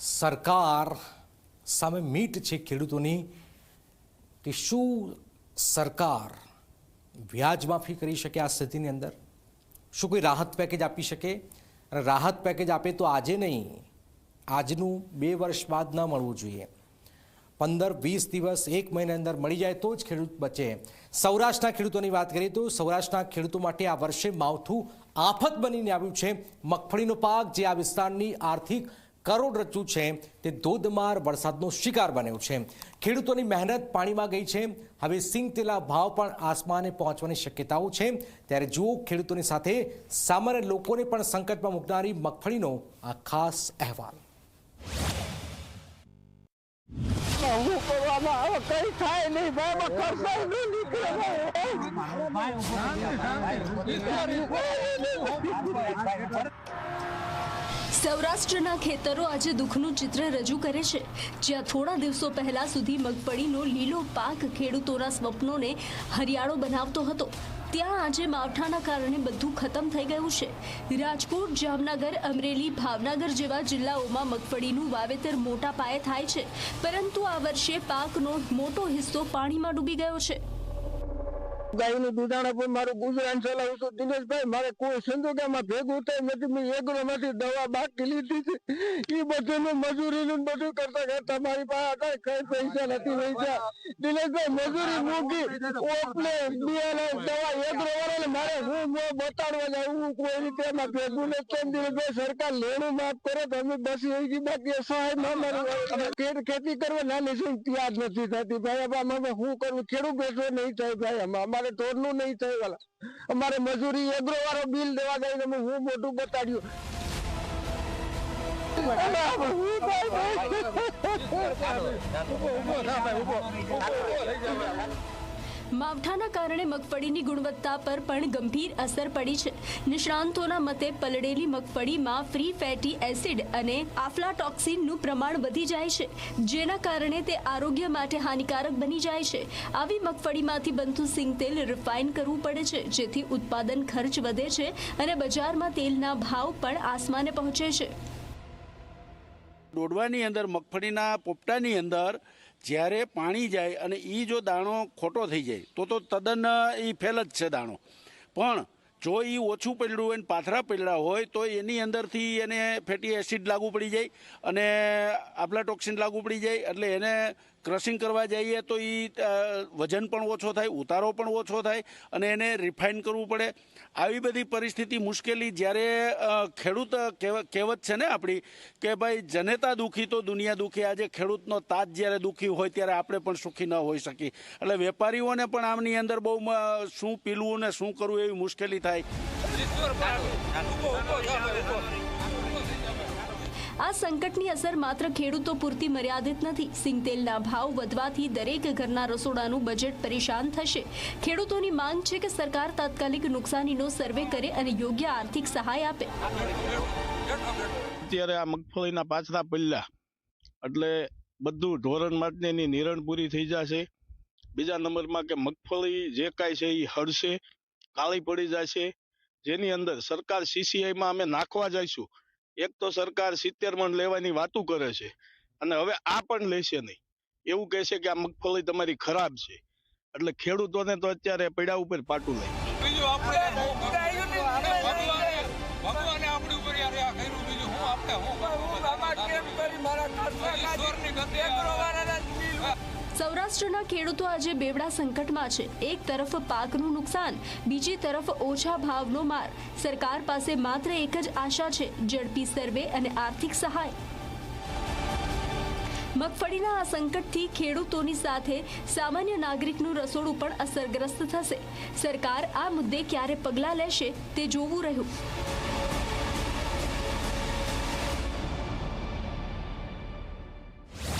સરકાર સામે મીટ છે ખેડૂતોની કે શું સરકાર વ્યાજ માફી કરી શકે આ સ્થિતિની અંદર? શું કોઈ રાહત પેકેજ આપી શકે? અને રાહત પેકેજ આપે તો આજે નહીં, આજનું બે વર્ષ બાદ ન મળવું જોઈએ. પંદર વીસ દિવસ એક મહિના અંદર મળી જાય તો જ ખેડૂત બચે. સૌરાષ્ટ્રના ખેડૂતોની વાત કરીએ તો સૌરાષ્ટ્રના ખેડૂતો માટે આ વર્ષે માવઠું આફત બનીને આવ્યું છે. મગફળીનો પાક જે આ વિસ્તારની આર્થિક કરોડરજ્જુ છે તે ધોધમાર વરસાદનો શિકાર બન્યો છે. ખેડૂતોની મહેનત પાણીમાં ગઈ છે. હવે સિંગ તેલા ભાવ પણ આસમાને પહોંચવાની શક્યતાઓ છે. ત્યારે જુઓ ખેડૂતોની સાથે સામાન્ય લોકોને પણ સંકટમાં મૂકનારી મગફળીનો આ ખાસ અહેવાલ. કઈ સૌરાષ્ટ્રના ખેતરો આજે દુઃખનું ચિત્ર રજૂ કરે છે. જ્યાં થોડા દિવસો પહેલા સુધી મગફળીનો લીલો પાક ખેડૂતોના સ્વપ્નોને હરિયાળો બનાવતો હતો. ત્યાં આજે માવઠાના કારણે બધું ખતમ થઈ ગયું છે. રાજકોટ, જામનગર, અમરેલી, ભાવનગર જેવા જિલ્લાઓમાં મગફળીનું વાવેતર મોટા પાયે થાય છે. પરંતુ આ વર્ષે પાકનો મોટો હિસ્સો પાણીમાં ડૂબી ગયો છે. ગાયનું દુધાણા પણ મારું ગુજરાન ચલાવું છું. દિનેશભાઈ, મારે કોઈ સંજોગોમાં ભેગું થાય નથી. મેં એગ્રોમાંથી દવા બાકી લીધી છે. એ બધું મજૂરીનું બધું કરતા કરતા મારી પાસે કઈ પૈસા નથી પૈસા દિનેશભાઈ, મજૂરી મૂકી ઓપલે બિયારણ, દવા એગ્રો વાળાને મારે હું બતાડવા જાઉં હું કોઈ રીતે એમાં ભેગું ને કેમ દિનેશભાઈ, સરકાર લેણું માફ કરે તો અમે બસ ગઈ. બાકી સહાય ના મારી ખેત- કરવા નાની ત્યાં જ નથી થતી. ભાઈ હવે અમે શું કરવું ખેડૂત બેસવો નહીં થાય ભાઈ. આમાં અમારે ઢોરનું નહીં થાય વાલા અમારે મજૂરી એગ્રો વાળો બિલ દેવા ગઈ હું મોટું બતાડ્યું ઊભો ઊભો શું માવઠાના કારણે મગફળીની ગુણવત્તા પર પણ ગંભીર અસર પડી છે. નિષ્ણાંતોના મતે પલળેલી મગફળીમાં ફ્રી ફેટી એસિડ અને આફ્લાટોક્સિનનું પ્રમાણ વધી જાય છે, જેના કારણે તે આરોગ્ય માટે હાનિકારક બની જાય છે. આવી મગફળીમાંથી બનતું સિંગ તેલ રિફાઇન કરવું પડે છે, જેથી ઉત્પાદન ખર્ચ વધે છે અને બજારમાં તેલના ભાવ પણ આસમાને પહોંચે છે. દોડવાની અંદર, મગફળીના પોપટાની અંદર જ્યારે પાણી જાય અને એ જો દાણો ખોટો થઈ જાય, તો તો તદ્દન એ ફેલ જ છે દાણો. પણ જો એ ઓછું પડ્યું હોય પાથરા પડ્યા હોય, તો એની અંદરથી એને ફેટી એસિડ લાગુ પડી જાય અને આફ્લાટોક્સિન લાગુ પડી જાય, એટલે એને ક્રશિંગ કરવા જઈએ તો એ વજન પણ ઓછો થાય, ઉતારો પણ ઓછો થાય અને એને રિફાઇન કરવું પડે. આવી બધી પરિસ્થિતિ મુશ્કેલી જ્યારે ખેડૂત કહેવત છે ને આપણી કે ભાઈ, જનેતા દુઃખી તો દુનિયા દુઃખી. આજે ખેડૂતનો તાજ જ્યારે દુઃખી હોય ત્યારે આપણે પણ સુખી ન હોઈ શકીએ. એટલે વેપારીઓને પણ આમની અંદર બહુ શું પીલવું ને શું કરવું એવી મુશ્કેલી થાય. આ સંકટની અસર માત્ર ખેડૂતો પૂરતી મર્યાદિત નથી. સિંગતેલના ભાવ વધવાથી દરેક ઘરના રસોડાનું બજેટ પરેશાન થશે. ખેડૂતોની માંગ છે કે સરકાર તાત્કાલિક નુકસાનીનો સર્વે કરે અને યોગ્ય આર્થિક સહાય આપે. અત્યારે આ મગફળીના પાછલા પડ્યા એટલે બધું ધોરણ માટેની નિરણ પૂરી થઈ જશે. બીજા નંબરમાં કે મગફળી જે કાંઈ છે એ હળશે, કાળી પડી જશે. જેની અંદર સરકાર સીસીઆઈમાં અમે નાખવા જઈશું. એક તો સરકાર સિત્તેર મણ લેવાની વાતું કરે છે અને હવે આ પણ લેશે નહીં. એવું કહેશે કે આ મગફળી તમારી ખરાબ છે. એટલે ખેડૂતોને તો અત્યારે પૈડા ઉપર પાટું લઈ. બીજું આપણે હું ભગવાને ભગવાને આપણી ઉપર યાર આ કર્યું બીજું. હું આપણે હું ઈશ્વરની ગતિ સૌરાષ્ટ્રના ખેડૂતો આજે બેવડા સંકટમાં છે. એક તરફ પાકનું નુકસાન, બીજી તરફ ઓછા ભાવનો માર. સરકાર પાસે માત્ર એક જ આશા છે, ઝડપી સર્વે અને આર્થિક સહાય. મગફળીના આ સંકટથી ખેડૂતોની સાથે સામાન્ય નાગરિકનું રસોડું પણ અસરગ્રસ્ત થશે. સરકાર આ મુદ્દે ક્યારે પગલાં લેશે તે જોવું રહ્યું.